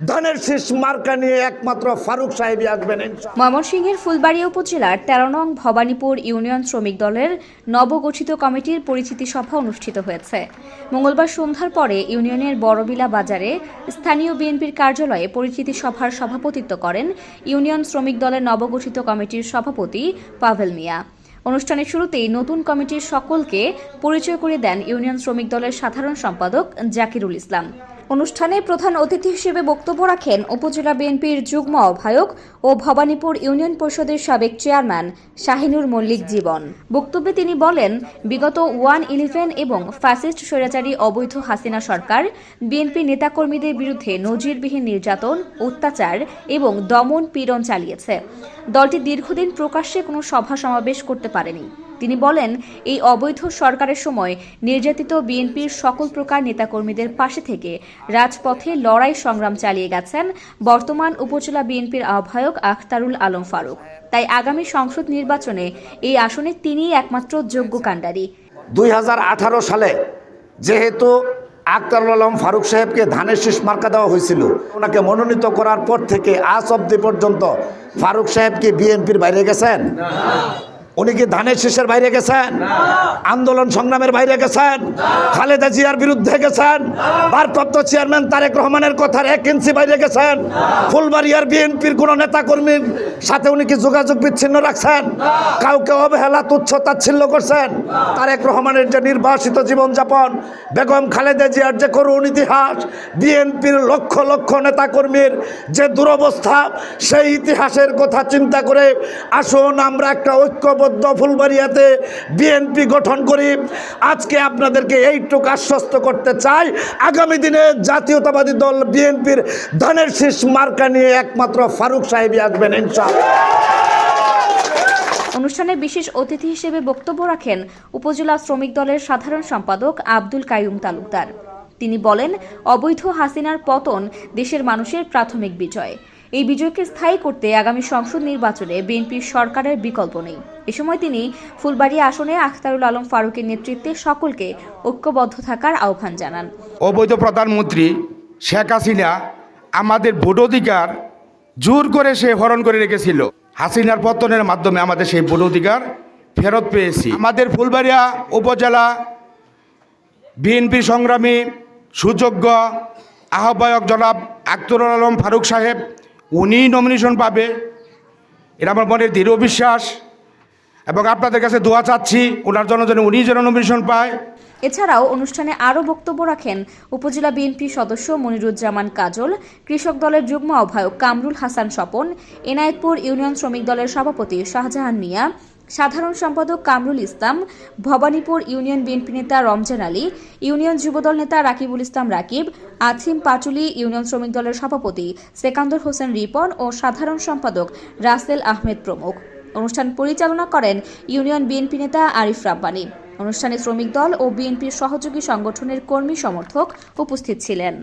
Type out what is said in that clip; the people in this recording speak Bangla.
ধানের শীষ মার্কা নিয়ে একমাত্র ফারুক সাহেবই আসবেন ময়মনসিংহের ফুলবাড়িয়া উপজেলার তেরো নং ভবানীপুর ইউনিয়ন শ্রমিক দলের নবগঠিত কমিটির পরিচিতি সভা অনুষ্ঠিত হয়েছে। মঙ্গলবার সন্ধ্যার পরে ইউনিয়নের বড়বিলা বাজারে স্থানীয় বিএনপির কার্যালয়ে পরিচিতি সভার সভাপতিত্ব করেন ইউনিয়ন শ্রমিক দলের নবগঠিত কমিটির সভাপতি পাভেল মিয়া। অনুষ্ঠানের শুরুতেই নতুন কমিটির সকলকে পরিচয় করে দেন ইউনিয়ন শ্রমিক দলের সাধারণ সম্পাদক জাকিরুল ইসলাম। অনুষ্ঠানে প্রধান অতিথি হিসেবে বক্তব্য রাখেন উপজেলা বিএনপির যুগ্ম আহ্বায়ক ও ভবানীপুর ইউনিয়ন পরিষদের সাবেক চেয়ারম্যান শাহিনুর মল্লিক জীবন। বক্তব্যে তিনি বলেন, বিগত ওয়ান ইলেভেন এবং ফ্যাসিস্ট স্বৈরাচারী অবৈধ হাসিনা সরকার, বিএনপি নেতাকর্মীদের বিরুদ্ধে নজিরবিহীন নির্যাতন, অত্যাচার এবং দমন পীড়ন চালিয়েছে। দলটি দীর্ঘদিন প্রকাশ্যে কোনো সভা সমাবেশ করতে পারেনি। তিনি বলেন, এই অবৈধ সরকারের সময় নির্যাতিত বিএনপির সকল প্রকার নেতাকর্মীদের পাশে থেকে রাজপথে লড়াই সংগ্রাম চালিয়ে গেছেন বর্তমান উপজেলা বিএনপির আহ্বায়ক আখতারুল আলম ফারুক। তাই আগামী সংসদ নির্বাচনে এই আসনে তিনিই একমাত্র যোগ্য কাণ্ডারি। দুই সালে যেহেতু আক্তারুল আলম ফারুক সাহেবকে ধানের শীষ মার্কা দেওয়া হয়েছিল, ওনাকে মনোনীত করার পর থেকে আজ অব্দি পর্যন্ত ফারুক সাহেব কি বিএনপির বাইরে গেছেন? উনি কি ধানের শীষের বাইরে গেছেন? আন্দোলন সংগ্রামের বাইরে গেছেন? খালেদা জিয়ার বিরুদ্ধে গেছেন? ভারপ্রাপ্ত চেয়ারম্যান তারেক রহমানের কথার এক ইঞ্চি বাইরে গেছেন? ফুলবাড়িয়ার বিএনপির কোনো নেতাকর্মীর সাথে উনি কি যোগাযোগ বিচ্ছিন্ন রাখছেন? কাউকে অবহেলা তুচ্ছ তাচ্ছিল্য করছেন তারেক রহমানের যে নির্বাসিত জীবনযাপন বেগম খালেদা জিয়ার যে করুণ ইতিহাস বিএনপির লক্ষ লক্ষ নেতাকর্মীর যে দুরবস্থা সেই ইতিহাসের কথা চিন্তা করে আসুন আমরা একটা ঐক্যবদ্ধ ফুলবাড়িয়াতে বিএনপি গঠন করি। আজকে আপনাদেরকে এইটুক আশ্বস্ত করতে চাই। আগামী দিনে জাতীয়তাবাদী দল বিএনপির ধানের শীষ মার্কা নিয়ে একমাত্র ফারুক সাহেবই আসবেন, ইনশাআল্লাহ। অনুষ্ঠানে বিশেষ অতিথি হিসেবে বক্তব্য রাখেন উপজেলা শ্রমিক দলের সাধারণ সম্পাদক আব্দুল কাইয়ুম তালুকদার। তিনি বলেন, অবৈধ হাসিনার পতন দেশের মানুষের প্রাথমিক বিজয়। এই বিজয়কে স্থায়ী করতে আগামী সংসদ নির্বাচনে বিএনপির সরকারের বিকল্প নেই। এ সময় তিনি ফুলবাড়িয়া আসনে আখতারুল আলম ফারুকের নেতৃত্বে সকলকে ঐক্যবদ্ধ থাকার আহ্বান জানান। অবৈধ প্রধানমন্ত্রী শেখ হাসিনা আমাদের ভোটাধিকার জোর করে সে হরণ করে রেখেছিল। হাসিনার পতনের মাধ্যমে আমাদের সেই ভোটাধিকার ফেরত পেয়েছি। আমাদের ফুলবাড়িয়া উপজেলা বিএনপি সংগ্রামী সুযোগ্য আহ্বায়ক জনাব আক্তরুল আলম ফারুক সাহেব উনি নমিনেশন পাবে। এটা আমার মনের দৃঢ় বিশ্বাস। এবং আপনাদের কাছে দোয়া চাচ্ছি, ওনার জন্য যেন উনি যেন নমিনেশন পায়। এছাড়াও অনুষ্ঠানে আরও বক্তব্য রাখেন উপজেলা বিএনপি সদস্য মনিরুজ্জামান কাজল, কৃষক দলের যুগ্ম আহ্বায়ক কামরুল হাসান স্বপন, এনায়েতপুর ইউনিয়ন শ্রমিক দলের সভাপতি শাহজাহান মিয়া সাধারণ সম্পাদক কামরুল ইসলাম, ভবানীপুর ইউনিয়ন বিএনপি নেতা রমজান আলী, ইউনিয়ন যুবদল নেতা রাকিবুল ইসলাম রাকিব আছিম পাটুলি ইউনিয়ন শ্রমিক দলের সভাপতি সেকান্দর হোসেন রিপন ও সাধারণ সম্পাদক রাসেল আহমেদ প্রমুখ। অনুষ্ঠান পরিচালনা করেন ইউনিয়ন বিএনপি নেতা আরিফ রাব্বানি। অনুষ্ঠানে শ্রমিক দল ও বিএনপির সহযোগী সংগঠনের কর্মী সমর্থক উপস্থিত ছিলেন।